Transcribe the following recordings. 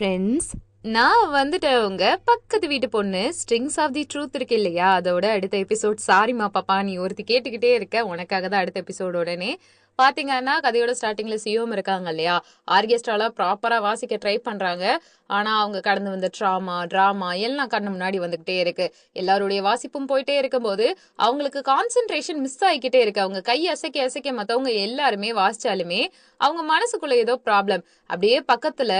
Friends நான் வந்துட்டேன் உங்க பக்கத்து வீட்டு பொண்ணு ஸ்ட்ரிங்ஸ் ஆஃப் தி ட்ரூத் இருக்கு இல்லையா? அதோட அடுத்த எபிசோட் சாரிமா பாப்பா நீ ஒருத்தி கேட்டுக்கிட்டே இருக்க. உனக்காக தான் அடுத்த எபிசோட் உடனே பாத்தீங்கன்னா கதையோட ஸ்டார்டிங்ல சியோம் இருக்காங்க இல்லையா? ஆர்கெஸ்ட்ரால ப்ராப்பரா வாசிக்க ட்ரை பண்றாங்க. ஆனா அவங்க கடந்து வந்த ட்ராமா டிராமா எல்லாம் கண்ணு முன்னாடி வந்துகிட்டே இருக்கு. எல்லாருடைய வாசிப்பும் போயிட்டே இருக்கும்போது அவங்களுக்கு கான்சென்ட்ரேஷன் மிஸ் ஆகிக்கிட்டே இருக்கு. அவங்க கை அசைக்க அசைக்க மத்தவங்க எல்லாருமே வாசிச்சாலுமே அவங்க மனசுக்குள்ள ஏதோ ப்ராப்ளம் அப்படியே பக்கத்துல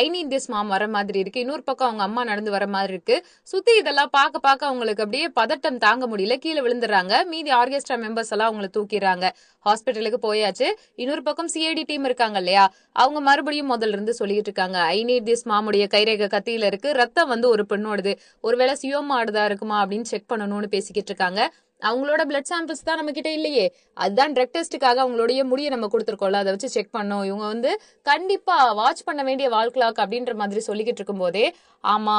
ஐ நீட் திஸ் மாம் வர மாதிரி இருக்கு. இன்னொரு பக்கம் அவங்க அம்மா நடந்து வர மாதிரி இருக்கு. சுத்தி இதெல்லாம் பார்க்க பார்க்க அவங்களுக்கு அப்படியே பதட்டம் தாங்க முடியல. கீழே விழுந்துடுறாங்க. மீதி ஆர்கெஸ்ட்ரா மெம்பர்ஸ் எல்லாம் அவங்கள தூக்கிடுறாங்க. ஹாஸ்பிட்டலுக்கு போயாச்சு இன்னொரு பக்கம் சிஐடி டீம் இருக்காங்க இல்லையா? அவங்க மறுபடியும் முதல்ல இருந்து சொல்லிட்டு இருக்காங்க. ஐ நீட் திஸ் மாமுடைய கைரேக கத்தியில இருக்கு. ரத்தம் வந்து ஒரு பெண்ணோடது. ஒருவேளை சியோமா ஆடுதா இருக்குமா? அப்படின்னு செக் பண்ணணும்னு பேசிக்கிட்டு இருக்காங்க. அவங்களோட பிளட் சாம்பிள்ஸ் தான் நம்ம கிட்ட இல்லையே. அதுதான் ட்ரக் டெஸ்ட்டுக்காக அவங்களுடைய முடியை நம்ம கொடுத்துருக்கோம்ல. அதை வச்சு செக் பண்ணோம். இவங்க வந்து கண்டிப்பா வாட்ச் பண்ண வேண்டிய வால் கிளாக் அப்படின்ற மாதிரி சொல்லிக்கிட்டு இருக்கும் போதே ஆமா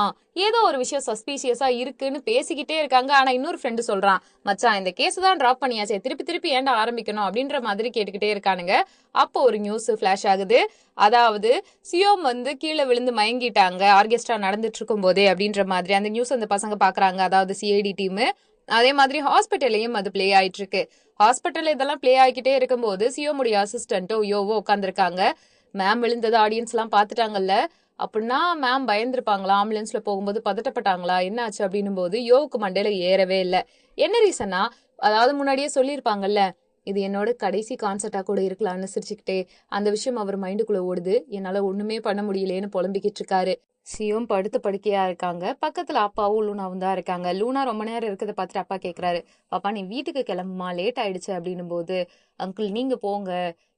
ஏதோ ஒரு விஷயம் சஸ்பீசியஸா இருக்குன்னு பேசிக்கிட்டே இருக்காங்க. ஆனா இன்னொரு ஃப்ரெண்டு சொல்றான் மச்சான் இந்த கேஸ் தான் டிராப் பண்ணியாச்சே. திருப்பி திருப்பி ஏன்டா ஆரம்பிக்கணும்? அப்படின்ற மாதிரி கேட்டுக்கிட்டே இருக்கானுங்க. அப்போ ஒரு நியூஸ் ஃபிளாஷ் ஆகுது. அதாவது சியோம் வந்து கீழே விழுந்து மயங்கிட்டாங்க. ஆர்கெஸ்ட்ரா நடந்துட்டு இருக்கும் போதே அப்படின்ற மாதிரி. அந்த நியூஸ் அந்த பசங்க பாக்குறாங்க. அதாவது சிஐடி டீம் அதே மாதிரி ஹாஸ்பிட்டல்லையும் அது ப்ளே ஆயிட்டு இருக்கு ஹாஸ்பிட்டல் இதெல்லாம் ப்ளே ஆகிக்கிட்டே இருக்கும்போது சியோமுடைய அசிஸ்டன்ட்டோ யோவோ உட்காந்துருக்காங்க மேம் விழுந்தது ஆடியன்ஸ் எல்லாம் பார்த்துட்டாங்கல்ல. அப்படின்னா மேம் பயந்துருப்பாங்களா? ஆம்புலன்ஸ்ல போகும்போது பதட்டப்பட்டாங்களா? என்னாச்சு அப்படின்னும் போது யோவுக்கு மண்டையில ஏறவே இல்லை. என்ன ரீசனா அதாவது முன்னாடியே சொல்லியிருப்பாங்கல்ல இது என்னோட கடைசி கான்சர்ட்டா கூட இருக்கலாம்னு சிரிச்சுக்கிட்டே. அந்த விஷயம் அவர் மைண்டுக்குள்ள ஓடுது. என்னால ஒண்ணுமே பண்ண முடியலேன்னு புலம்பிக்கிட்டு இருக்காரு. சியும் படுத்து படுக்கையா இருக்காங்க. பக்கத்துல அப்பாவும் லூனாவும் தான் இருக்காங்க. லூனா ரொம்ப நேரம் இருக்கிறத பார்த்துட்டு அப்பா கேக்குறாரு பாப்பா நீ வீட்டுக்கு கிளம்புமா? லேட் ஆயிடுச்சு. அப்படின்னும் போது அங்கிள் நீங்க போங்க.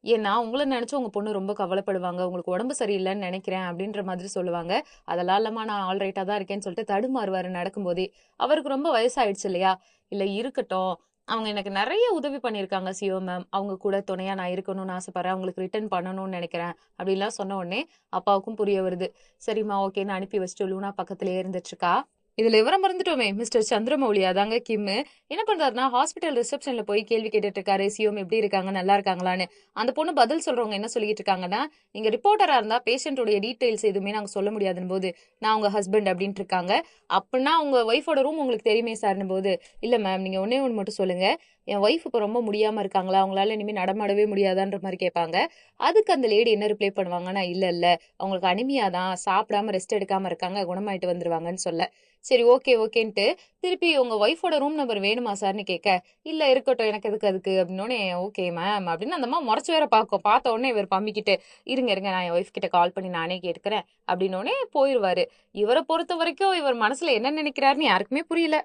ஏன்னா உங்களை நினைச்சு உங்க பொண்ணு ரொம்ப கவலைப்படுவாங்க. உங்களுக்கு உடம்பு சரியில்லைன்னு நினைக்கிறேன். அப்படின்ற மாதிரி சொல்லுவாங்க. அதெல்லாம் இல்லாம நான் ஆல்ரைட்டாக தான் இருக்கேன்னு சொல்லிட்டு தடுமாறுவாரு நடக்கும்போதே. அவருக்கு ரொம்ப வயசாயிடுச்சு இல்லையா? இல்ல இருக்கட்டும். அவங்க எனக்கு நிறைய உதவி பண்ணியிருக்காங்க சிஓ மேம். அவங்க கூட துணையா நான் இருக்கணும்னு ஆசைப்படுறேன். அவங்களுக்கு ரிட்டர்ன் பண்ணணும்னு நினைக்கிறேன். அப்படின்லாம் சொன்ன உடனே அப்பாவுக்கும் புரிய வருது. சரிம்மா ஓகேன்னு அனுப்பி வச்சுட்டு லூனா பக்கத்துலயே இருந்துட்டு இருக்கா. இதுல விவரம் மறந்துட்டோமே மிஸ்டர் சந்திரமௌலி. அதாங்க கிம்மு என்ன பண்றாருன்னா ஹாஸ்பிட்டல் ரிசப்ஷன்ல போய் கேள்வி கேட்டுட்டு இருக்காரு சிஎம் எப்படி இருக்காங்க நல்லா இருக்காங்களான்னு. அந்த பொண்ணு பதில் சொல்றவங்க என்ன சொல்லிட்டு இருக்காங்கன்னா நீங்க ரிப்போர்ட்டரா இருந்தா பேஷண்டோடைய டீடைல்ஸ் எதுவுமே நாங்க சொல்ல முடியாதுன்னு போது நான் உங்க ஹஸ்பண்ட் அப்படின்ட்டு இருக்காங்க அப்படின்னா உங்க ஒய்ஃபோட ரூம் உங்களுக்கு தெரியுமே சார்னு போது இல்ல மேம் நீங்க ஒன்னே ஒன்று மட்டும் சொல்லுங்க. என் ஒய்ஃப் இப்போ ரொம்ப முடியாம இருக்காங்களா? அவங்களால இனிமேல் நடமாடவே முடியாதான்ற மாதிரி கேட்பாங்க. அதுக்கு அந்த லேடி என்ன ரிப்ளை பண்ணுவாங்கன்னா இல்ல இல்ல. அவங்களுக்கு அனிமியா தான். சாப்பிடாம ரெஸ்ட் எடுக்காம இருக்காங்க. குணமாயிட்டு வந்துருவாங்கன்னு சொல்ல. சரி ஓகே ஓகேன்ட்டு திருப்பி உங்க ஒய்ஃபோட ரூம் நம்பர் வேணுமா சார்னு கேட்க இல்ல இருக்கட்டும் எனக்கு எதுக்கு அதுக்கு? அப்படின்னோடனே ஓகே மேம் அப்படின்னு அந்த அம்மா முறைச்சு வேற பார்க்கும். பார்த்த உடனே இவர் பம்பிக்கிட்டு இருங்க இருங்க நான் என் ஒய்ஃப் கிட்ட கால் பண்ணி நானே கேட்கிறேன் அப்படின்னோடனே போயிடுவாரு இவரை பொறுத்த வரைக்கும் இவர் மனசுல என்ன நினைக்கிறாருன்னு யாருக்குமே புரியல.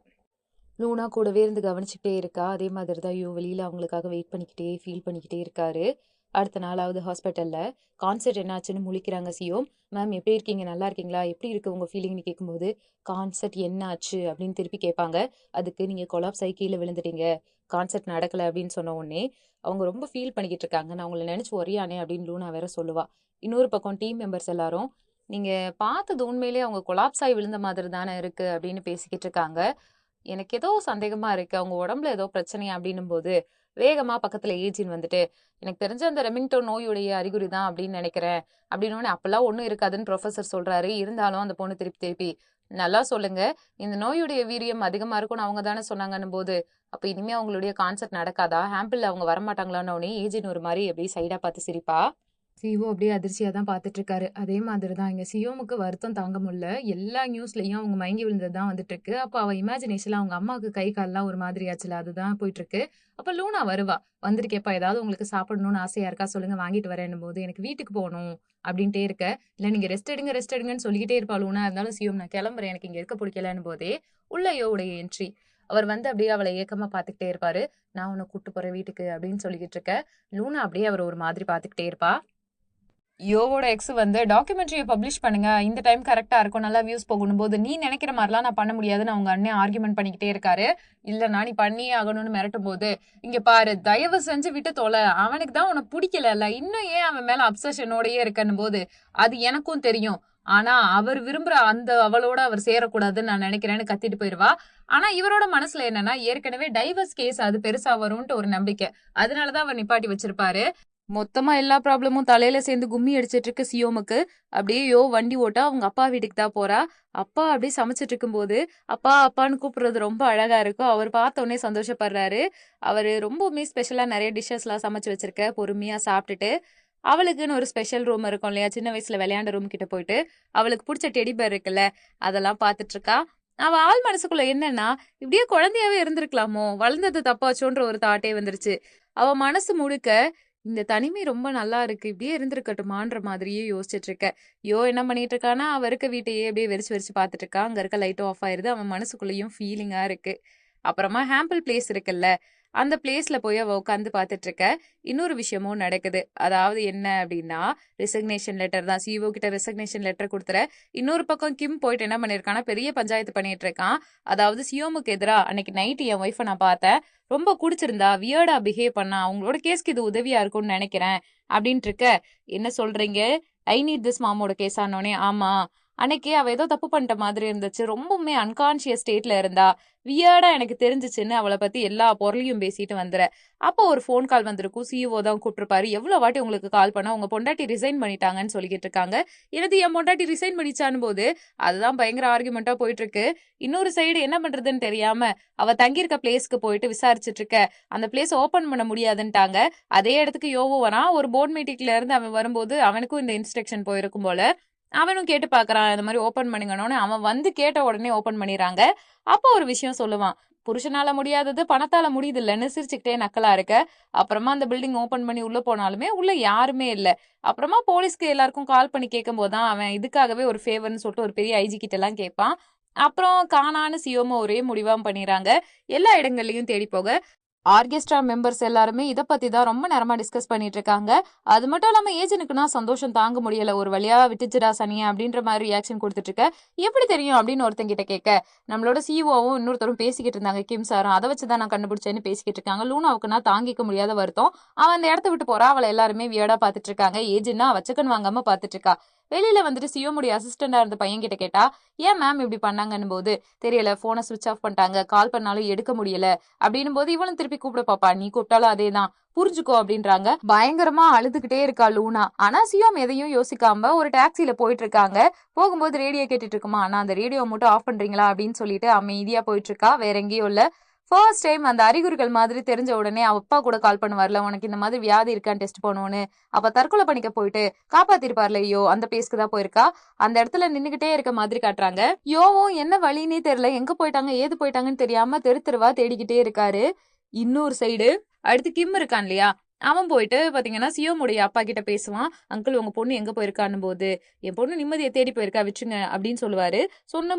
லூனா கூடவே இருந்து கவனிச்சுக்கிட்டே இருக்கா. அதே மாதிரி தான் ஐயோ வெளியில் அவங்களுக்காக வெயிட் பண்ணிக்கிட்டே ஃபீல் பண்ணிக்கிட்டே இருக்காரு. அடுத்த நாளாவது ஹாஸ்பிட்டலில். கான்சர்ட் என்னாச்சுன்னு முழிக்கிறாங்க சியோம் மேம் எப்படி இருக்கீங்க? நல்லா இருக்கீங்களா? எப்படி இருக்கு உங்கள் ஃபீலிங்னு கேட்கும்போது கான்சர்ட் என்னாச்சு? அப்படின்னு திருப்பி கேட்பாங்க. அதுக்கு நீங்கள் கொலாப்ஸ் ஆகி கீழே விழுந்துட்டீங்க. கான்சர்ட் நடக்கல அப்படின்னு சொன்ன உடனே அவங்க ரொம்ப ஃபீல் பண்ணிக்கிட்டு இருக்காங்க. நான் உங்களை நினச்சி ஒரியானே அப்படின்னு லூனா வேற சொல்லுவா. இன்னொரு பக்கம் டீம் மெம்பர்ஸ் எல்லாரும் நீங்கள் பார்த்தது உண்மையிலேயே அவங்க கொலாப்ஸ் ஆகி விழுந்த மாதிரி தானே இருக்குது அப்படின்னு பேசிக்கிட்டு இருக்காங்க. எனக்கு ஏதோ சந்தேகமாக இருக்குது அவங்க உடம்புல ஏதோ பிரச்சனையா? அப்படின்னும் போது வேகமாக பக்கத்தில் ஏஜின் வந்துட்டு எனக்கு தெரிஞ்ச அந்த ரெமிங்டோன் நோயுடைய அறிகுறி தான் அப்படின்னு நினைக்கிறேன். அப்படின்னு அப்பெல்லாம் ஒன்றும் இருக்காதுன்னு ப்ரொஃபசர் சொல்கிறாரு இருந்தாலும் அந்த பொண்ணு திருப்பி திருப்பி நல்லா சொல்லுங்க. இந்த நோயுடைய வீரியம் அதிகமாக இருக்கும்னு அவங்க தானே சொன்னாங்கன்னும் போது அப்போ இனிமேல் அவங்களுடைய கான்சர்ட் நடக்காதா? ஹாம்பிள் அவங்க வரமாட்டாங்களான்னு உடனே ஏஜின் ஒரு மாதிரி அப்படியே சைடாக பார்த்து சிரிப்பா. சிஓ அப்படியே அதிர்ச்சியாக தான் பார்த்துட்டு இருக்காரு அதே மாதிரி தான் இங்கே சிஓமுக்கு வருத்தம் தாங்க முடியல. எல்லா நியூஸ்லையும் அவங்க மயங்கி விழுந்தது தான் வந்துட்டு இருக்கு அப்போ அவள் இமேஜினேஷன்ல அவங்க அம்மாவுக்கு கை கால்லாம் ஒரு மாதிரி ஆச்சுல அதுதான் போயிட்டு இருக்கு லூனா வருவா. வந்திருக்கேப்பா ஏதாவது உங்களுக்கு சாப்பிடணும்னு ஆசையா இருக்கா? சொல்லுங்க வாங்கிட்டு வரேன் போது எனக்கு வீட்டுக்கு போகணும் அப்படின்ட்டே இருக்க. இல்லை நீங்க ரெஸ்ட் எடுங்க ரெஸ்ட் எடுங்கன்னு சொல்லிக்கிட்டே இருப்பா லூனா. இருந்தாலும் சிஓம் நான் கிளம்புறேன். எனக்கு இங்கே இருக்க பிடிக்கலன்னு போதே உள்ள உடைய என்ட்ரி அவர் வந்து அப்படியே அவளை ஏக்கமா பாத்துக்கிட்டே இருப்பாரு. நான் உன்னை கூட்டு போறேன் வீட்டுக்கு அப்படின்னு சொல்லிக்கிட்டு இருக்க. லூனா அப்படியே அவர் ஒரு மாதிரி பாத்துக்கிட்டே இருப்பா. யோவோட எக்ஸ் வந்து டாக்குமெண்ட்ரியை பப்ளிஷ் பண்ணுங்க. இந்த டைம் கரெக்டாக இருக்கும். நல்லா வியூஸ் போகணும் போது நீ நினைக்கிற மாதிரிலாம் நான் பண்ண முடியாதுன்னு அவங்க அண்ணன் ஆர்குமெண்ட் பண்ணிக்கிட்டே இருக்காரு. நான் நீ பண்ணியே ஆகணும்னு மிரட்டும் போது இங்க பாரு தயவு செஞ்சு விட்டு தொலை. அவனுக்கு தான் உனக்கு பிடிக்கல இன்னும் ஏன் அவன் மேல அப்சஷனோடயே இருக்கன்னு போது? அது எனக்கும் தெரியும். ஆனா அவர் விரும்புற அந்த அவளோட அவர் சேரக்கூடாதுன்னு நான் நினைக்கிறேன்னு கத்திட்டு போயிருவா. ஆனா இவரோட மனசுல என்னன்னா ஏற்கனவே டைவர்ஸ் கேஸ் அது பெருசா வரும்ன்ட்டு ஒரு நம்பிக்கை. அதனாலதான் அவர் நிப்பாட்டி வச்சிருப்பாரு. மொத்தமா எல்லா ப்ராப்ளமும் தலையில சேர்ந்து கும்மி அடிச்சிட்டு இருக்கு சியோமுக்கு. அப்படியே யோ வண்டி ஓட்டா அவங்க அப்பா வீட்டுக்கு தான் போறா? அப்பா அப்படியே சமைச்சிட்டு இருக்கும்போது அப்பா அப்பான்னு கூப்பிடுறது ரொம்ப அழகா இருக்கும். அவர் பார்த்த உடனே சந்தோஷப்படுறாரு. அவரு ரொம்பவுமே ஸ்பெஷலா நிறைய டிஷ்ஷஸ்லாம் சமைச்சு வச்சிருக்க பொறுமையா சாப்பிட்டுட்டு. அவளுக்குன்னு ஒரு ஸ்பெஷல் ரூம் இருக்கும் இல்லையா? சின்ன வயசுல விளையாண்ட ரூம் கிட்ட போயிட்டு அவளுக்கு பிடிச்ச டெடி பேர் இருக்குல்ல அதெல்லாம் பார்த்துட்டு இருக்கா அவ ஆள் மனசுக்குள்ள என்னன்னா இப்படியே குழந்தையாவே இருந்திருக்கலாமோ? வளர்ந்தது தப்பாச்சோன்ற ஒரு தாட்டே வந்துருச்சு. அவ மனசு முழுக்க இந்த தனிமை ரொம்ப நல்லா இருக்கு. இப்படியே இருந்திருக்கட்டுமான்ற மாதிரியே யோசிச்சுட்டு இருக்க யோ என்ன பண்ணிட்டு இருக்கானா அவ இருக்க வீட்டையே அப்படியே வெறிச்சு வெறிச்சு பார்த்துட்டு இருக்கா அங்க இருக்க லைட்டும் ஆஃப் ஆயிருது. அவன் மனசுக்குள்ளேயும் ஃபீலிங்கா இருக்கு. அப்புறமா ஹாம்பிள் பிளேஸ் இருக்குல்ல அந்த பிளேஸ்ல போய் அவ உட்காந்து பார்த்துட்டு இருக்க இன்னொரு விஷயமும் நடக்குது. அதாவது என்ன அப்படின்னா ரிசக்னேஷன் லெட்டர் தான். சிஓ கிட்ட ரிசக்னேஷன் லெட்டர் கொடுத்துற. இன்னொரு பக்கம் கிம் போயிட்டு என்ன பண்ணிருக்கானா பெரிய பஞ்சாயத்து பண்ணிட்டு இருக்கான். அதாவது சியோமுக்கு எதிராக அன்னைக்கு நைட்டு என் ஒய்ஃபை நான் பார்த்தேன். ரொம்ப குடிச்சிருந்தா வியர்டா பிஹேவ் பண்ணா அவங்களோட கேஸ்க்கு இது உதவியா இருக்கும்னு நினைக்கிறேன் அப்படின்ட்டு இருக்க. என்ன சொல்றீங்க? ஐ நீட் திஸ் மாமோட கேஸ் ஆனோடனே ஆமா அன்னைக்கு அவ ஏதோ தப்பு பண்ணிட்ட மாதிரி இருந்துச்சு. ரொம்பவுமே அன்கான்சியஸ் ஸ்டேட்ல இருந்தா வியர்டா எனக்கு தெரிஞ்சிச்சுன்னு அவளை பத்தி எல்லா பொருளையும் பேசிட்டு வந்துற. அப்போ ஒரு ஃபோன் கால் வந்திருக்கும். சிஇஓ தான் கூப்பிட்டுருப்பாரு. எவ்வளவு வாட்டி உங்களுக்கு கால் பண்ணா உங்க பொண்டாட்டி ரிசைன் பண்ணிட்டாங்கன்னு சொல்லிக்கிட்டு இருக்காங்க. எனது என் பொண்டாட்டி ரிசைன் பண்ணிச்சான்னு போது அதுதான் பயங்கர ஆர்குமெண்டா போயிட்டு இருக்கு இன்னொரு சைடு என்ன பண்றதுன்னு தெரியாம அவ தங்கியிருக்க பிளேஸ்க்கு போயிட்டு விசாரிச்சுட்டு இருக்க. அந்த பிளேஸ் ஓபன் பண்ண முடியாதுன்ட்டாங்க. அதே இடத்துக்கு யோவோ வரா ஒரு போர்ட் மீட்டிங்ல இருந்து அவன் வரும்போது அவனுக்கும் இந்த இன்ஸ்ட்ரக்ஷன் போயிருக்கும் போல அவனும் கேட்டு பாக்குறான். இந்த மாதிரி ஓபன் பண்ணுங்கன்னு அவன் வந்து கேட்ட உடனே ஓபன் பண்ணிடுறாங்க. அப்போ ஒரு விஷயம் சொல்லுவான். புருஷனால முடியாதது பணத்தால முடியுது இல்லைன்னு சிரிச்சுக்கிட்டே நக்கலா இருக்க. அப்புறமா அந்த பில்டிங் ஓபன் பண்ணி உள்ள போனாலுமே உள்ள யாருமே இல்ல. அப்புறமா போலீஸ்க்கு எல்லாருக்கும் கால் பண்ணி கேட்கும் போதுதான் அவன் இதுக்காகவே ஒரு ஃபேவர்னு சொல்லிட்டு ஒரு பெரிய ஐஜி கிட்ட எல்லாம் கேட்பான். அப்புறம் காணான்னு சியோமோ ஒரே முடிவாம் பண்ணிடுறாங்க. எல்லா இடங்கள்லயும் தேடி போக ஆர்கெஸ்ட்ரா மெம்பர்ஸ் எல்லாருமே இதை பத்தி தான் ரொம்ப நேரமா டிஸ்கஸ் பண்ணிட்டு இருக்காங்க. அது மட்டும் இல்லாம ஏஜனுக்குனா சந்தோஷம் தாங்க முடியல. ஒரு வழியா விட்டுச்சுடா சனியா அப்படின்ற மாதிரி ரியாக்ஷன் கொடுத்துட்டு இருக்க. எப்படி தெரியும் அப்படின்னு ஒருத்தங்கிட்ட கேட்க. நம்மளோட சிஓவும் இன்னொருத்தரும் பேசிக்கிட்டு இருந்தாங்க. கிம் சாரும். அதை வச்சுதான் நான் கண்டுபிடிச்சேன்னு பேசிக்கிட்டு இருக்காங்க. லூனாவுக்கு நான் தாங்கிக்க முடியாத வருத்தம். அவன் அந்த இடத்த விட்டு போறா. அவளை எல்லாருமே வியடா பாத்துட்டு இருக்காங்க. ஏஜ்னா வச்சக்கன் வாங்காம பாத்துட்டு இருக்கா. வெளியில வந்துட்டு சியோமுடைய அசிஸ்டண்டா இருந்த பையன் கிட்ட கேட்டா ஏன் மேம் இப்படி பண்ணாங்கன்னு போது தெரியல போனை சுவிச் ஆஃப் பண்ணிட்டாங்க கால் பண்ணாலும் எடுக்க முடியல. அப்படின்னும் போது இவளும் திருப்பி கூப்பிட பாப்பா நீ கூப்பிட்டாலும் அதேதான் புரிஞ்சுக்கோ அப்படின்றாங்க. பயங்கரமா அழுதுகிட்டே இருக்கா லூனா. ஆனா சியோம் எதையும் யோசிக்காம ஒரு டாக்ஸில போயிட்டு இருக்காங்க போகும்போது ரேடியோ கேட்டுட்டு இருக்குமா ஆனா அந்த ரேடியோ மட்டும் ஆஃப் பண்றீங்களா? அப்படின்னு சொல்லிட்டு அமைதியா போயிட்டு இருக்கா வேற எங்கேயும் இல்ல. ஃபர்ஸ்ட் டைம் அந்த அறிகுறிகள் மாதிரி தெரிஞ்ச உடனே அப்பா கூட கால் பண்ணுவார்ல உனக்கு இந்த மாதிரி வியாதி இருக்கான்னு டெஸ்ட் பண்ணுவோன்னு அப்ப தற்கொலை பண்ணிக்க போயிட்டு காப்பாத்திருப்பார்ல ஐயோ அந்த பேஸ்க்கு தான் போயிருக்கா? அந்த இடத்துல நின்னுகிட்டே இருக்க மாதிரி காட்டுறாங்க. யோவும் என்ன வழினே தெரியல. எங்க போயிட்டாங்க ஏது போயிட்டாங்கன்னு தெரியாம தெரு தெருவா தேடிக்கிட்டே இருக்காரு. இன்னொரு சைடு அடுத்து கிம் இருக்கான் இல்லையா? அவன் போயிட்டு பாத்தீங்கன்னா சியோமுடைய அப்பா கிட்ட பேசுவான். அங்கிள் உங்க பொண்ணு எங்க போயிருக்கான்னு போது? என் பொண்ணு நிம்மதியை தேடி போயிருக்கா விட்டுருங்க அப்படின்னு சொல்லுவாரு.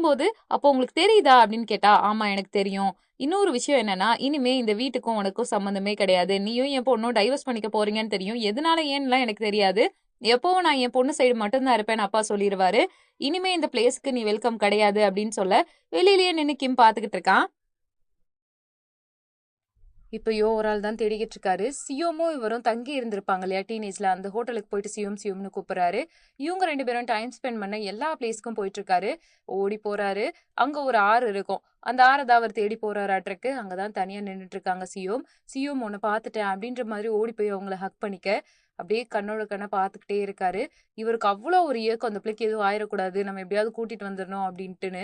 போது அப்போ உங்களுக்கு தெரியுதா? அப்படின்னு கேட்டா ஆமா எனக்கு தெரியும். இன்னொரு விஷயம் என்னன்னா இனிமே இந்த வீட்டுக்கும் உனக்கும் சம்மந்தமே கிடையாது. நீயும் என் பொண்ணும் டைவர்ஸ் பண்ணிக்க போறீங்கன்னு தெரியும். எதனால ஏன்லாம் எனக்கு தெரியாது. எப்பவும் நான் என் பொண்ணு சைடு மட்டும்தான் இருப்பேன் அப்பா சொல்லிடுவாரு இனிமே இந்த பிளேஸ்க்கு நீ வெல்கம் கிடையாது அப்படின்னு சொல்ல வெளியிலேயே நின்னு கிம் பாத்துக்கிட்டு இருக்கான். இப்போ யோ ஒரு ஆள் தான் தேடிக்கிட்டு இருக்காரு சியோமும் இவரும் தங்கி இருந்திருப்பாங்க இல்லையா டீனேஜ்ல? அந்த ஹோட்டலுக்கு போயிட்டு சியோம் சியோம்னு கூப்பிடுறாரு. இவங்க ரெண்டு பேரும் டைம் ஸ்பெண்ட் பண்ண எல்லா பிளேஸ்க்கும் போயிட்டு இருக்காரு ஓடி போறாரு. அங்க ஒரு ஆறு இருக்கும். அந்த ஆறை தான் அவர் தேடி போறாராட்டிருக்கு அங்கதான் தனியா நின்றுட்டு இருக்காங்க சியோம். சியோம் உன்னை பார்த்துட்டேன் அப்படின்ற மாதிரி ஓடி போய் அவங்கள ஹக் பண்ணிக்க அப்படியே கண்ணோட கண்ணை பார்த்துக்கிட்டே இருக்காரு. இவருக்கு அவ்வளோ ஒரு இயக்கம். அந்த பிள்ளைக்கு எதுவும் ஆயிடக்கூடாது நம்ம எப்படியாவது கூட்டிட்டு வந்துடணும் அப்படின்ட்டுன்னு.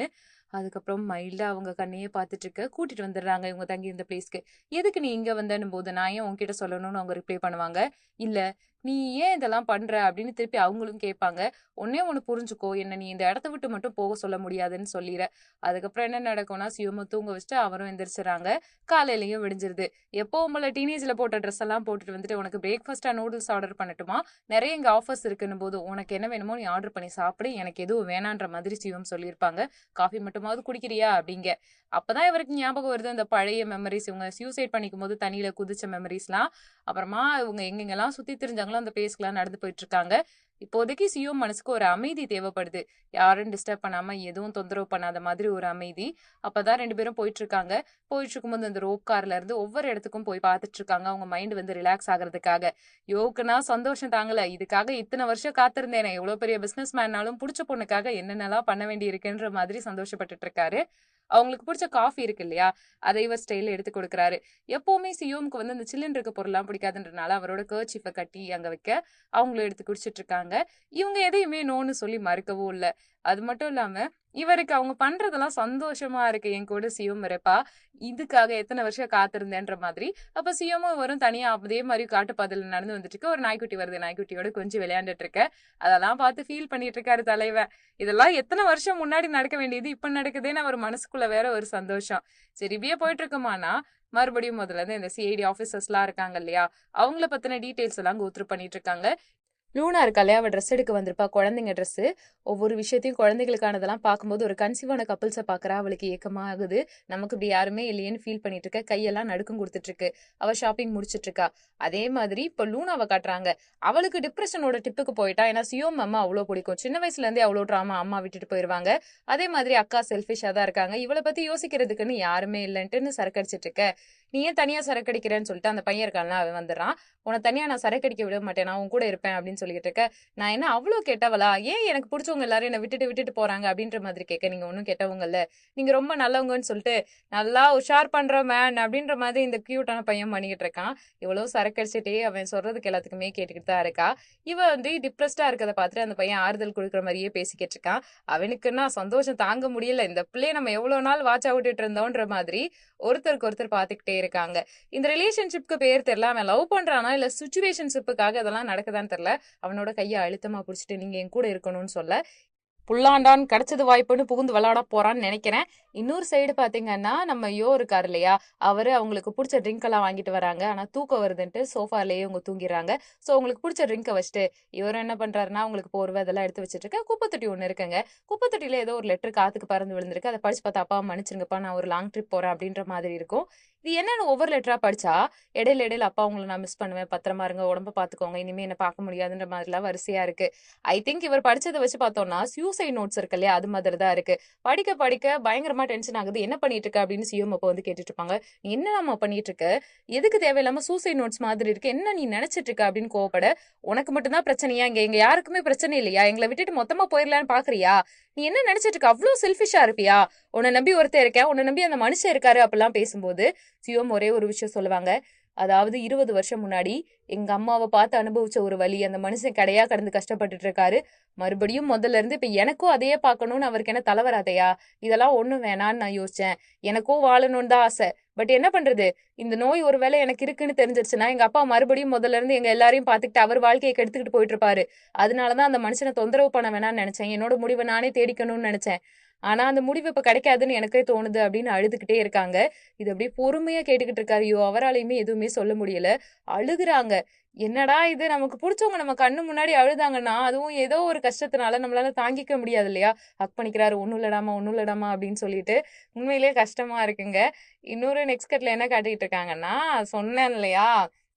அதுக்கப்புறம் மைல்டாக அவங்க கண்ணையே பார்த்துட்டு இருக்க கூட்டிட்டு வந்துடுறாங்க இவங்க தங்கி இருந்த பிளேஸ்க்கு எதுக்கு நீ இங்கே வந்தேன்னு போது நான் ஏன் உங்ககிட்ட சொல்லணும்னு அவங்க ரிப்ளை பண்ணுவாங்க? இல்லை நீ ஏன் இதெல்லாம் பண்ற? அப்படின்னு திருப்பி அவங்களும் கேட்பாங்க. ஒன்னே ஒன்று புரிஞ்சுக்கோ. என்ன நீ இந்த இடத்த விட்டு மட்டும் போக சொல்ல முடியாதுன்னு சொல்லிடுற அதுக்கப்புறம் என்ன நடக்கும்னா சிவம தூங்க வச்சுட்டு அவரும் எந்திரிச்சிடறாங்க காலையிலையும் விடிஞ்சிருது. எப்போ போல டீனேஜ்ல போட்ட ட்ரெஸ் எல்லாம் போட்டுட்டு வந்துட்டு உனக்கு பிரேக்ஃபாஸ்டா நூடுல்ஸ் ஆர்டர் பண்ணட்டுமா? நிறைய இங்க ஆஃபர்ஸ் இருக்குன்னு போது உனக்கு என்ன வேணுமோ நீ ஆர்டர் பண்ணி சாப்பிடு. எனக்கு எதுவும் வேணான்ற மாதிரி சிவம் சொல்லியிருப்பாங்க. காஃபி மட்டுமாவது குடிக்கிறியா? அப்படிங்க. அப்பதான் இவருக்கு ஞாபகம் வருது அந்த பழைய மெமரிஸ் இவங்க சூசைட் பண்ணிக்கும் போது தண்ணியில குதிச்ச மெமரிஸ்லாம் அப்புறமா இவங்க எங்கெங்கெல்லாம் சுத்தி இருக்காங்களோ அந்த பிளேஸ்க்குலாம் நடந்து போயிட்டு இருக்காங்க இப்போதைக்கு சியோ மனசுக்கு ஒரு அமைதி தேவைப்படுது. யாரும் டிஸ்டர்ப் பண்ணாம எதுவும் தொந்தரவு பண்ணாத மாதிரி ஒரு அமைதி. அப்பதான் ரெண்டு பேரும் போயிட்டு இருக்காங்க போயிட்டு இருக்கும்போது அந்த ரோப் கார்ல இருந்து ஒவ்வொரு இடத்துக்கும் போய் பார்த்துட்டு இருக்காங்க அவங்க மைண்ட் வந்து ரிலாக்ஸ் ஆகுறதுக்காக. யோக்குனா சந்தோஷம் தாங்கல. இதுக்காக இத்தனை வருஷம் காத்திருந்தேன். எவ்வளவு பெரிய பிசினஸ் மேன்னாலும் பிடிச்ச பொண்ணுக்காக என்னென்னலாம் பண்ண வேண்டி இருக்குன்ற மாதிரி சந்தோஷப்பட்டுட்டு இருக்காரு அவங்களுக்கு பிடிச்ச காஃபி இருக்கு இல்லையா? அதை இவர் ஸ்டைல எடுத்து கொடுக்குறாரு. எப்பவுமே சியோமுக்கு வந்து அந்த சில்லுன்னு இருக்க பொருள்லாம் பிடிக்காதுன்றனால அவரோட கர்ச்சிஃபை கட்டி அங்க வைக்க அவங்களும் எடுத்து குடிச்சிட்டு இருக்காங்க. இவங்க எதையுமே நோன்னு சொல்லி மறுக்கவும் இல்லை. அது மட்டும் இல்லாம இவருக்கு அவங்க பண்றதெல்லாம் சந்தோஷமா இருக்கு. என் கூட சியோம் இருப்பா இதுக்காக எத்தனை வருஷம் காத்திருந்தேன்ற மாதிரி. அப்ப சியோமும் வரும் தனியா அதே மாதிரி காட்டுப்பாதையில நடந்து வந்துட்டு இருக்கு ஒரு நாய்க்குட்டி வருது. நாய்க்குட்டியோட கொஞ்சம் விளையாண்டுட்டு இருக்க அதெல்லாம் பார்த்து ஃபீல் பண்ணிட்டு இருக்காரு தலைவன். இதெல்லாம் எத்தனை வருஷம் முன்னாடி நடக்க வேண்டியது இப்ப நடக்குதுன்னு அவர் மனசுக்குள்ள வேற ஒரு சந்தோஷம். சரி இப்படியே போயிட்டு இருக்குமானா மறுபடியும் முதல்ல இருந்து இந்த சிஐடி ஆஃபீஸர்ஸ் எல்லாம் இருக்காங்க இல்லையா அவங்கள பத்தின டீடைல்ஸ் எல்லாம் கோத்ரூ பண்ணிட்டு இருக்காங்க லூனா இருக்கா இல்லையா ட்ரெஸ் எடுக்க வந்திருப்பா. குழந்தைங்க ட்ரெஸ் ஒவ்வொரு விஷயத்தையும் குழந்தைகளுக்கானதெல்லாம் பார்க்கும்போது ஒரு கன்சீவான கப்பல்ஸை பார்க்குறா. அவளுக்கு ஏக்கமாகுது நமக்கு இப்படி யாருமே இல்லையேன்னு ஃபீல் பண்ணிட்டு இருக்க கையெல்லாம் நடுக்கம் கொடுத்துட்டு இருக்கு அவ ஷாப்பிங் முடிச்சிட்டு இருக்கா அதே மாதிரி இப்போ லூனாவை காட்டுறாங்க. அவளுக்கு டிப்ரெஷனோட டிப்புக்கு போயிட்டா. ஏன்னா சியோம் அம்மா அவ்வளோ பிடிக்கும். சின்ன வயசுல இருந்தே அவ்வளோ ட்ராமா அம்மா விட்டுட்டு போயிருவாங்க. அதே மாதிரி அக்கா செல்ஃபிஷாக தான் இருக்காங்க. இவளை பத்தி யோசிக்கிறதுக்குன்னு யாருமே இல்லைன்ட்டுன்னு சரக்கடிச்சிட்டு இருக்க நீ ஏன் தனியா சரக்கடிக்கிறேன்னு சொல்லிட்டு அந்த பையன் இருக்கான்ல அவன் வந்துடுறான். உன்னை தனியா நான் சரக்கடிக்க விட மாட்டேன். நான் உன் கூட இருப்பேன் அப்படின்னு சொல்லிட்டு இருக்க. நான் என்ன அவ்வளோ கெட்டவளா? ஏன் எனக்கு பிடிச்சவங்க எல்லாரும் என்னை விட்டுட்டு விட்டுட்டு போறாங்க? அப்படின்ற மாதிரி கேட்க நீங்க ஒன்றும் கெட்டவங்க இல்ல நீங்க ரொம்ப நல்லவங்கன்னு சொல்லிட்டு நல்லா உஷார் பண்ற மேன் அப்படின்ற மாதிரி இந்த கியூட்டான பையன் பண்ணிக்கிட்டு இருக்கான். இவ்வளவு சரக்கடிச்சுட்டே அவன் சொல்றதுக்கு எல்லாத்துக்குமே கேட்டுக்கிட்டு தான் இருக்கா. இவ வந்து டிப்ரெஸ்டா இருக்கிறத பார்த்துட்டு அந்த பையன் ஆறுதல் கொடுக்குற மாதிரியே பேசிக்கிட்டு இருக்கான். அவனுக்குன்னா சந்தோஷம் தாங்க முடியல. இந்த பிள்ளைய நம்ம எவ்வளவு நாள் வாட்ச் விட்டுட்டு இருந்தோன்ற மாதிரி ஒருத்தருக்கு ஒருத்தர் பார்த்துக்கிட்டே இருக்காங்க இந்த ரிலேஷன்ஷிப்க்கு பேர் தெரியல அவன் லவ் பண்றானா இல்ல சுச்சுவேஷன்ஷிப்புக்காக இதெல்லாம் நடக்குதான்னு தெரியல. அவனோட கையை அழுத்தமா பிடிச்சிட்டு நீங்க என் கூட இருக்கணும்னு சொல்ல. புல்லாண்டான் கிடைச்சது வாய்ப்புன்னு புகுந்து விளையாட போறான்னு நினைக்கிறேன். இன்னொரு சைடு பாத்தீங்கன்னா நம்ம யோ இருக்காரு இல்லையா அவரு அவங்களுக்கு பிடிச்ச ட்ரிங்க் எல்லாம் வாங்கிட்டு வராங்க. ஆனா தூக்கம் வருதுன்ட்டு சோஃபாலேயே அவங்க தூங்கிடுறாங்க. சோ அவங்களுக்கு பிடிச்ச ட்ரிங்கை வச்சுட்டு இவர் என்ன பண்றாருன்னா அவங்களுக்கு போர்வை அதெல்லாம் எடுத்து வச்சிட்டு இருக்க குப்பை தொட்டி ஒண்ணு இருக்குங்க. குப்பை தொட்டியில ஏதோ ஒரு லெட்டர் காத்துக்கு பறந்து விழுந்திருக்கு. அதை படிச்சு பார்த்தா அப்பா மன்னிச்சிருங்கப்பா நான் ஒரு லாங் ட்ரிப் போறேன் அப்படின்ற மாதிரி இருக்கும். இது என்னன்னு ஒவ்வொரு லெட்டரா படிச்சா இடையில இடையில அப்பா உங்களை நான் மிஸ் பண்ணுவேன் பத்திரமா இருங்க உடம்ப பாத்துக்கோங்க இனிமே என்ன பார்க்க முடியாதுன்ற மாதிரிலாம் வரிசையா இருக்கு. ஐ திங்க் இவர் படிச்சதை வச்சு பார்த்தோம்னா சூசைட் நோட்ஸ் இருக்கு இல்லையா அது மாதிரி தான் இருக்கு. படிக்க படிக்க பயங்கரமா டென்ஷன் ஆகுது. என்ன பண்ணிட்டு இருக்க அப்படின்னு சிஎம் அப்போ வந்து கேட்டுட்டு இருப்பாங்க. நீ நம்ம பண்ணிட்டு இருக்க? எதுக்கு தேவையில்லாம சூசைட் நோட்ஸ் மாதிரி இருக்கு? என்ன நீ நினைச்சிட்டு இருக்க அப்படின்னு கோவப்பட உனக்கு மட்டும்தான் பிரச்சனையா? இங்க எங்க யாருக்குமே பிரச்சனை இல்லையா? எங்களை விட்டுட்டு மொத்தமா போயிடலான்னு பாக்குறியா? நீ என்ன நினைச்சிட்டு இருக்க? அவ்வளோ செல்ஃபிஷா இருப்பியா? உன்னை நம்பி ஒருத்தர் இருக்கேன். உன்னை நம்பி அந்த மனுஷன் இருக்காரு அப்படிலாம் பேசும்போது சிவம் ஒரே ஒரு விஷயம் சொல்லுவாங்க. அதாவது இருபது வருஷம் முன்னாடி எங்க அம்மாவை பார்த்து அனுபவிச்ச ஒரு வழி அந்த மனுஷன் கடையா கடந்து கஷ்டப்பட்டுட்டு இருக்காரு. மறுபடியும் முதல்ல இருந்து இப்ப எனக்கும் அதையே பார்க்கணும்னு அவருக்கு என்ன தலைவராதையா இதெல்லாம் ஒண்ணும் வேணான்னு நான் யோசிச்சேன். எனக்கும் வாழணும்னு தான் ஆசை. பட் என்ன பண்றது? இந்த நோய் ஒருவேளை எனக்கு இருக்குன்னு தெரிஞ்சிருச்சுன்னா எங்க அப்பா மறுபடியும் முதல்ல இருந்து எங்க எல்லாரையும் பார்த்துக்கிட்டு அவர் வாழ்க்கையை கெடுத்துக்கிட்டு போயிட்டு இருப்பாரு. அதனாலதான் அந்த மனுஷனை தொந்தரவு பண்ண வேணாம்னு நினைச்சேன். என்னோட முடிவை நானே தேடிக்கணும்னு நினைச்சேன். ஆனா அந்த முடிவு இப்ப கிடைக்காதுன்னு எனக்கே தோணுது அப்படின்னு அழுதுகிட்டே இருக்காங்க. இது அப்படியே பொறுமையா கேட்டுக்கிட்டு இருக்காரு. ஐயோ அவராலையுமே எதுவுமே சொல்ல முடியல. அழுகுறாங்க. என்னடா இது? நமக்கு பிடிச்சவங்க நம்ம கண்ணு முன்னாடி அழுதாங்கன்னா அதுவும் ஏதோ ஒரு கஷ்டத்தினால நம்மளால தாங்கிக்க முடியாது இல்லையா? ஹக் பண்ணிக்கிறாரு. ஒன்றும் இல்லடாமா ஒன்றும் இல்லடாமா அப்படின்னு சொல்லிட்டு உண்மையிலேயே கஷ்டமா இருக்குங்க. இன்னொரு நெக்ஸ்ட் கட்ல என்ன காட்டிக்கிட்டு இருக்காங்கன்னா சொன்னேன் இல்லையா?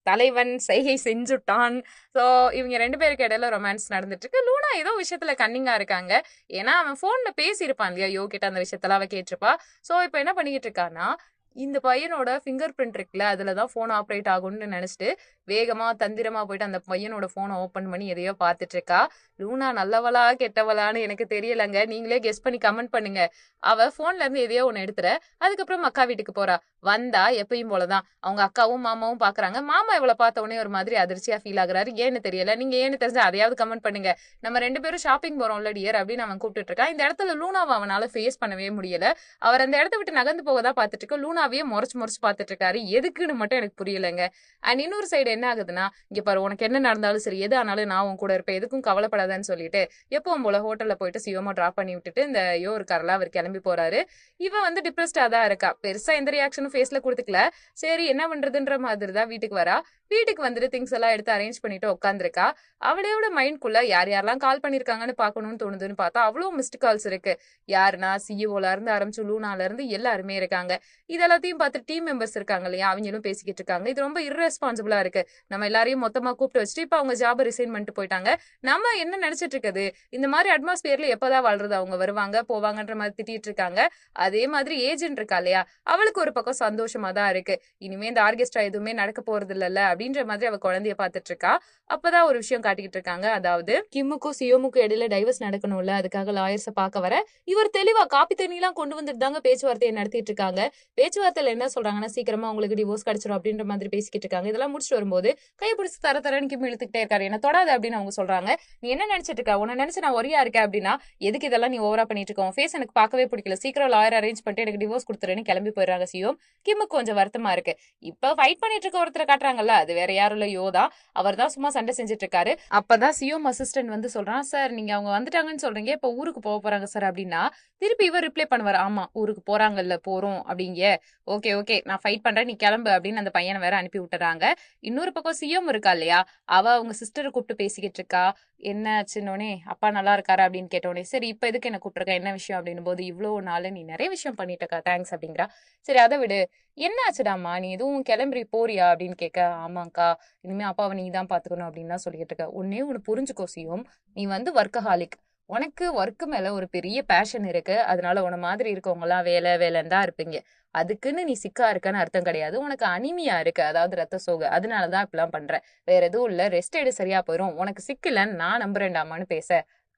தலைவன் செய்கை செஞ்சுட்டான். ஸோ இவங்க ரெண்டு பேருக்கு இடையில ரொமான்ஸ் நடந்துட்டு இருக்கு லூனா ஏதோ விஷயத்துல கன்னிங்கா இருக்காங்க. ஏன்னா அவன் போன்ல பேசியிருப்பான் இல்லையா? யோ கிட்ட அந்த விஷயத்தெல்லாம் அவ கேட்டிருப்பா. ஸோ இப்போ என்ன பண்ணிக்கிட்டு இருக்கான்னா இந்த பையனோட ஃபிங்கர் பிரிண்ட் இருக்குல்ல அதுல தான் ஃபோன் ஆப்ரேட் ஆகும்னு நினச்சிட்டு வேகமா தந்திரமா போயிட்டு அந்த பையனோட ஃபோனை ஓப்பன் பண்ணி எதையோ பார்த்துட்டு இருக்கா. லூனா நல்லவளா கெட்டவளான்னு எனக்கு தெரியலங்க. நீங்களே கெஸ் பண்ணி கமெண்ட் பண்ணுங்க. அவ ஃபோன்லேருந்து எதையோ ஒன்னு எடுத்துற. அதுக்கப்புறம் அக்கா வீட்டுக்கு போறா. வந்தா எப்பயும் போலதான். அவங்க அக்காவும் மாமாவும் பார்க்குறாங்க மாமா இவளை பார்த்த உடனே ஒரு மாதிரி அதிர்ச்சியாக ஃபீல் ஆகுறாரு. ஏன்னு தெரியல. நீங்க ஏன்னு தெரிஞ்சு அதையாவது கமெண்ட் பண்ணுங்க. நம்ம ரெண்டு பேரும் ஷாப்பிங் போறோம்ல டியர் அப்படின்னு அவன் கூப்பிட்டு இருக்கான். இந்த இடத்துல லூனாவை அவனால் ஃபேஸ் பண்ணவே முடியல. அவர் அந்த இடத்த விட்டு நகர்ந்து போக தான் பார்த்துட்டு லூனா ஃபுல்லாவே முறைச்சு முறைச்சு பார்த்துட்டு இருக்காரு எதுக்குன்னு மட்டும் எனக்கு புரியலைங்க. அண்ட் இன்னொரு சைடு என்ன ஆகுதுன்னா இங்க பாரு உனக்கு என்ன நடந்தாலும் சரி எது ஆனாலும் நான் உன் கூட இருப்பேன். எதுக்கும் கவலைப்படாதன்னு சொல்லிட்டு எப்பவும் போல ஹோட்டல்ல போயிட்டு சிவமா டிராப் பண்ணி விட்டுட்டு இந்த யோ இருக்காருல அவர் கிளம்பி போறாரு. இவ வந்து டிப்ரெஸ்டா தான் இருக்கா. பெருசா எந்த ரியாக்ஷனும் ஃபேஸ்ல கொடுத்துக்கல. சரி என்ன பண்றதுன்ற மாதிரி தான் வீட்டுக்கு வரா. வீட்டுக்கு வந்துட்டு திங்ஸ் எல்லாம் எடுத்து அரேஞ்ச் பண்ணிட்டு உட்காந்துருக்கா அவளையோட மைண்ட்குள்ள யார் யாரெல்லாம் கால் பண்ணிருக்காங்கன்னு பாக்கணும்னு தோணுதுன்னு பார்த்தா அவ்வளோ மிஸ்டு கால்ஸ் இருக்கு. யாருன்னா சிஇஓல இருந்து ஆரம்பிச்சு லூனால இருந்து எல்லாருமே இருக்காங்க. இது எல்லாத்தையும் பார்த்து டீம் மெம்பர்ஸ் இருக்காங்க இல்லையா? அவங்களும் பேசிக்கிட்டு இருக்காங்க. இது ரொம்ப irresponsible-ஆ இருக்கு. நம்ம எல்லாரையும் மொத்தமா கூப்பிட்டு வச்சுட்டு இப்ப அவங்க ஜாப் ரிசைன் பண்ணிட்டு போயிட்டாங்க. நம்ம என்ன நினைச்சிட்டு இருக்குது? இந்த மாதிரி அட்மாஸ்பியர்ல எப்பதான் வாழ்றது? அவங்க வருவாங்க போவாங்கன்ற மாதிரி திட்டிட்டு இருக்காங்க. அதே மாதிரி ஏஜென்ட் இருக்கா இல்லையா? அவளுக்கு ஒரு பக்கம் சந்தோஷமா தான் இருக்கு. இனிமே இந்த ஆர்கெஸ்ட்ரா எதுவுமே நடக்க போறது இல்லல்ல அப்படின்ற மாதிரி அவ குழந்தைய பாத்துட்டு இருக்கா அப்பதான் ஒரு விஷயம் காட்டிக்கிட்டு இருக்காங்க அதாவது கிம்முக்கும் சியோமுக்கும் இடையில டைவர்ஸ் நடக்கணும்ல. அதுக்காக லாயர்ஸ பார்க்க வர. இவர் தெளிவா காப்பி தண்ணி எல்லாம் கொண்டு வந்துட்டு தாங்க பேச்சுவார்த்தையை நடத்திட்டு இருக்காங்க பேச்சுவார்த்தையில என்ன சொல்றாங்கன்னா சீக்கிரமா உங்களுக்கு டிவோர்ஸ் கிடைச்சிடும் அப்படின்ற மாதிரி பேசிக்கிட்டு இருக்காங்க இதெல்லாம் முடிச்சுட்டு வரும்போது கைப்பிடிச்சு தர தரன்னு கிம் இழுத்துக்கிட்டே இருக்காரு. என்ன தொடாது அப்படின்னு அவங்க சொல்றாங்க. நீ என்ன நினைச்சிட்டு இருக்க உன்னை நினைச்சு நான் ஒரியா இருக்கேன் அப்படின்னா எதுக்கு இதெல்லாம் நீ ஓவரா பண்ணிட்டு இருக்கோம் ஃபேஸ் எனக்கு பார்க்கவே பிடிக்கல. சீக்கிரம் லாயர் அரேஞ்ச் பண்ணிட்டு எனக்கு டிவோர்ஸ் கொடுத்துருன்னு கிளம்பி போயிடுறாங்க சியோம். கிம்முக்கு கொஞ்சம் வருத்தமா இருக்கு. இப்ப ஃபைட் பண்ணிட்டு இருக்க ஒருத்தர் காட்டுறாங்கல்ல அது வேற யாரும் இல்ல யோதா. அவர் தான் சும்மா சண்டை செஞ்சுட்டு இருக்காரு அப்பதான் சியோம் அசிஸ்டன்ட் வந்து சொல்றான் சார் நீங்க அவங்க வந்துட்டாங்கன்னு சொல்றீங்க இப்ப ஊருக்கு போக போறாங்க சார் அப்படின்னா திருப்பி இவர் ரிப்ளை பண்ணுவார் ஆமா ஊருக்கு போறாங்கல்ல போறோம் அப்படிங்க. ஓகே ஓகே நான் ஃபைட் பண்றேன் நீ கிளம்பு அப்படின்னு அந்த பையனை வேற அனுப்பி விட்டுறாங்க. இன்னொரு பக்கம் சிஎம் இருக்கா இல்லையா? அவ அவங்க சிஸ்டரை கூப்பிட்டு பேசிக்கிட்டு இருக்கா. என்ன ஆச்சுன்னொடனே அப்பா நல்லா இருக்காரு? அப்படின்னு கேட்டோடனே சரி இப்போ எதுக்கு என்ன கூப்பிட்டுருக்க? என்ன விஷயம்? அப்படின்னும் போது இவ்வளோ நாள் நீ நிறைய விஷயம் பண்ணிட்டக்கா தேங்க்ஸ் அப்படிங்கிறா. சரி அதை விடு. என்ன ஆச்சுடாமா நீ எதுவும் கிளம்பி போறியா? அப்படின்னு கேட்க ஆமாங்க்கா. இனிமே அப்பாவை நீ தான் பாத்துக்கணும் அப்படின்னு தான் சொல்லிக்கிட்டு இருக்க. ஒன்னே ஒன்று புரிஞ்சுக்கோசியும் நீ வந்து ஒர்க்கஹாலிக் உனக்கு ஒர்க்கு மேல ஒரு பெரிய பேஷன் இருக்கு. அதனால உன மாதிரி இருக்கவங்கலாம் வேலை வேலைன்னு தான் இருப்பீங்க. அதுக்குன்னு நீ சிக்கா இருக்கன்னு அர்த்தம் கிடையாது. உனக்கு அனிமியா இருக்கு. அதாவது ரத்த சோகை. அதனாலதான் இப்படிலாம் பண்ற. வேற எதுவும் இல்ல. ரெஸ்ட் எடு சரியா போயிடும் உனக்கு சிக்கலன்னு நான் நம்புறேன்டாமான்னு பேச.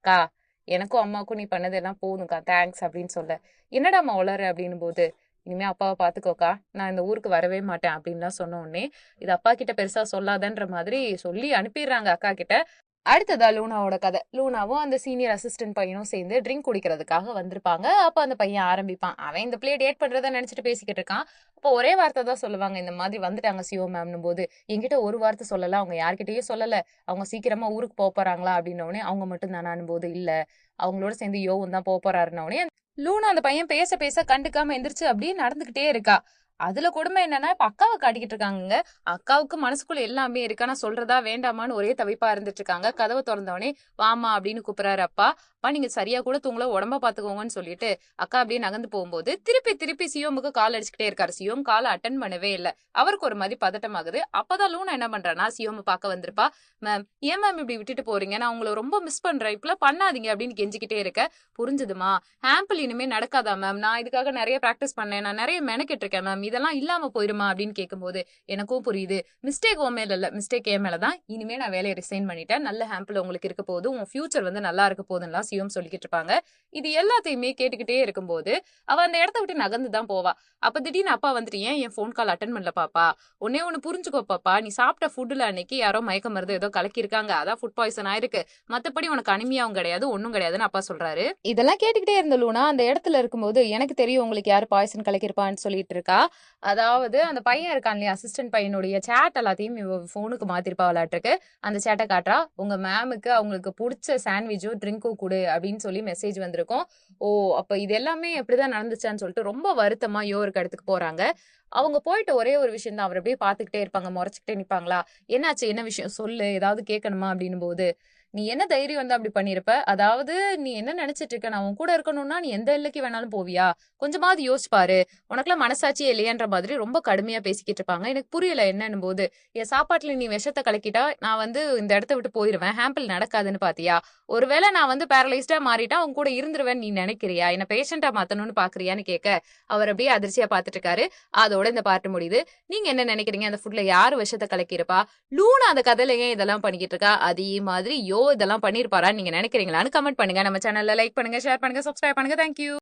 கா எனக்கும் அம்மாவுக்கும் நீ பண்ணதெல்லாம் போதும்க்கா. தேங்க்ஸ் அப்படின்னு சொல்ல. என்னடாம்மா உளற அப்படின்னு போது இனிமே அப்பாவை பாத்துக்கோக்கா நான் இந்த ஊருக்கு வரவே மாட்டேன் அப்படின்லாம் சொன்ன உடனே இது அப்பா கிட்ட பெருசா சொல்லாதன்ற மாதிரி சொல்லி அனுப்பிடுறாங்க அக்கா கிட்ட. அடுத்ததா லூனாவோட கதை. லூனாவும் அந்த சீனியர் அசிஸ்டன்ட் பையனும் சேர்ந்து ட்ரிங்க் குடிக்கிறதுக்காக வந்திருப்பாங்க. அப்போ அந்த பையன் ஆரம்பிப்பான். அவன் இந்த பிள்ளைய டேட் பண்றத நினைச்சிட்டு பேசிக்கிட்டு இருக்கான். அப்போ ஒரே வார்த்தை தான் சொல்லுவாங்க. இந்த மாதிரி வந்துட்டாங்க சிஓ மேம்னும் போது. என்கிட்ட ஒரு வார்த்தை சொல்லல. அவங்க யார்கிட்டயும் சொல்லல. அவங்க சீக்கிரமா ஊருக்கு போக போறாங்களா அப்படின்ன அவங்க மட்டும் தானானும் போது இல்ல. அவங்களோட சேர்ந்து யோவும் தான் போக போறாருன்ன லூனா அந்த பையன் பேச பேச கண்டுக்காம எந்திரிச்சு அப்படியே நடந்துகிட்டே இருக்கா. அதுல கொடுமை என்னன்னா இப்ப அக்காவை காட்டிக்கிட்டு இருக்காங்க அக்காவுக்கு மனசுக்குள்ள எல்லாமே இருக்கு. ஆனா சொல்றதா வேண்டாமான்னு ஒரே தவிப்பா இருந்துட்டு இருக்காங்க. கதவை திறந்தவனே வாமா அப்படின்னு கூப்பிடுறாரு அப்பா. அப்பா நீங்க சரியா கூட தூங்கல. உடம்ப பாத்துக்கோங்கன்னு சொல்லிட்டு அக்கா அப்படியே நகர்ந்து போகும்போது திருப்பி திருப்பி சியோமுக்கு கால் அடிச்சுக்கிட்டே இருக்காரு. சியோம் காலை அட்டன் பண்ணவே இல்லை. அவருக்கு ஒரு மாதிரி பதட்டமாகுது. அப்பதான் லூனா என்ன பண்றானா சியோம பார்க்க வந்திருப்பா. மேம் ஏன் மேம் இப்படி விட்டுட்டு போறீங்க? நான் உங்களை ரொம்ப மிஸ் பண்றேன். இப்பெல்லாம் பண்ணாதீங்க அப்படின்னு கெஞ்சிக்கிட்டே இருக்க. புரிஞ்சுதுமா? ஆம்பிள் இனிமே நடக்காதா மேம்? நான் இதுக்காக நிறைய பிராக்டிஸ் பண்ணேன். நான் நிறைய மெனக்கிட்டு இருக்கேன் மேம். இதெல்லாம் இல்லாம போயிருமா அப்படின்னு கேட்கும்போது எனக்கும் புரியுது. மிஸ்டேக் ஓ மேல இல்ல. மிஸ்டேக் ஏ மேலதான் இனிமே நான் வேலையை ரிசைன் பண்ணிட்டேன். நல்ல ஹேம்பிள் உங்களுக்கு இருக்க போது உன் ஃபியூச்சர் வந்து நல்லா இருக்க போதுன்னா சிஎம் சொல்லிக்கிட்டு இருப்பாங்க. இது எல்லாத்தையுமே கேட்டுக்கிட்டே இருக்கும்போது அவ அந்த இடத்த விட்டு நகர்ந்து தான் போவா. அப்ப திடீர்னு அப்பா வந்துட்டு ஏன் என் ஃபோன் கால் அட்டன் பண்ணல பாப்பா? ஒன்னே ஒன்னு புரிஞ்சுக்கோ பாப்பா. நீ சாப்பிட்ட ஃபுட்ல அன்னைக்கு யாரோ மயக்க மருந்து ஏதோ கலக்கியிருக்காங்க. அதான் ஃபுட் பாய்சன் ஆயிருக்கு. மத்தபடி உனக்கு அனிமியாவும் கிடையாது ஒண்ணும் கிடையாதுன்னு அப்பா சொல்றாரு. இதெல்லாம் கேட்டுக்கிட்டே இருந்த லூனா அந்த இடத்துல இருக்கும்போது எனக்கு தெரியும் உங்களுக்கு யாரு பாய்சன் கலக்கிருப்பான்னு சொல்லிட்டு இருக்கா. அதாவது அந்த பையன் இருக்கான் இல்லையா அசிஸ்டன்ட் பையனுடைய சேட் எல்லாத்தையும் இவ ஃபோனுக்கு மாத்திருப்பா விளையாட்டுருக்கு அந்த சேட்டை காட்டுறா உங்க மேமுக்கு அவங்களுக்கு பிடிச்ச சாண்ட்விச்சும் ட்ரிங்க்கும் கொடு அப்படின்னு சொல்லி மெசேஜ் வந்திருக்கும். ஓ அப்ப இது எல்லாமே எப்படிதான் நடந்துச்சான்னு சொல்லிட்டு ரொம்ப வருத்தமா யோ இருக்க இடத்துக்கு போறாங்க. அவங்க போயிட்டு ஒரே ஒரு விஷயம் தான் அவர் அப்படியே பாத்துக்கிட்டே இருப்பாங்க முறைச்சிக்கிட்டே நிப்பாங்களா? என்னாச்சு? என்ன விஷயம்? சொல்லு ஏதாவது கேட்கணுமா? அப்படின்னும் போது நீ என்ன தைரியம் வந்து அப்படி பண்ணிருப்ப? அதாவது நீ என்ன நினைச்சிட்டு இருக்க நான் உன் கூட இருக்கணும்னா நீ எந்த எல்லைக்கு வேணாலும் போவியா? கொஞ்சமாவது யோசிச்சு பாரு. உனக்குலாம் மனசாட்சியே இல்லையான்ற மாதிரி ரொம்ப கடுமையா பேசிக்கிட்டு இருப்பாங்க. எனக்கு புரியல என்னன்னு போது என் சாப்பாட்டுல நீ விஷத்தை கலக்கிட்டா நான் வந்து இந்த இடத்த விட்டு போயிருவேன். ஹாம்பிள் நடக்காதுன்னு பாத்தியா? ஒருவேளை நான் வந்து பேரலைஸ்டா மாறிட்டா உன் கூட இருந்துருவேன் நீ நினைக்கிறியா? என்ன பேஷண்டா மாத்தணும்னு பாக்குறியான்னு கேட்க அவர் அப்படியே அதிர்ச்சியா பாத்துட்டு இருக்காரு. அதோட இந்த பாட்டு முடியுது. நீங்க என்ன நினைக்கிறீங்க? அந்த ஃபுட்ல யாரு விஷத்தை கலக்கிருப்பா லூனா அந்த கதையில ஏன் இதெல்லாம் பண்ணிக்கிட்டு இருக்கா? அதே மாதிரி ஐயோ இதெல்லாம் பண்ணிருப்பாரா நீங்க நினைக்கிறீங்களான்னு கமெண்ட் பண்ணுங்க. நம்ம சேனல்ல லைக் பண்ணுங்க ஷேர் பண்ணுங்க சப்ஸ்கிரைப் பண்ணுங்க. தேங்க்யூ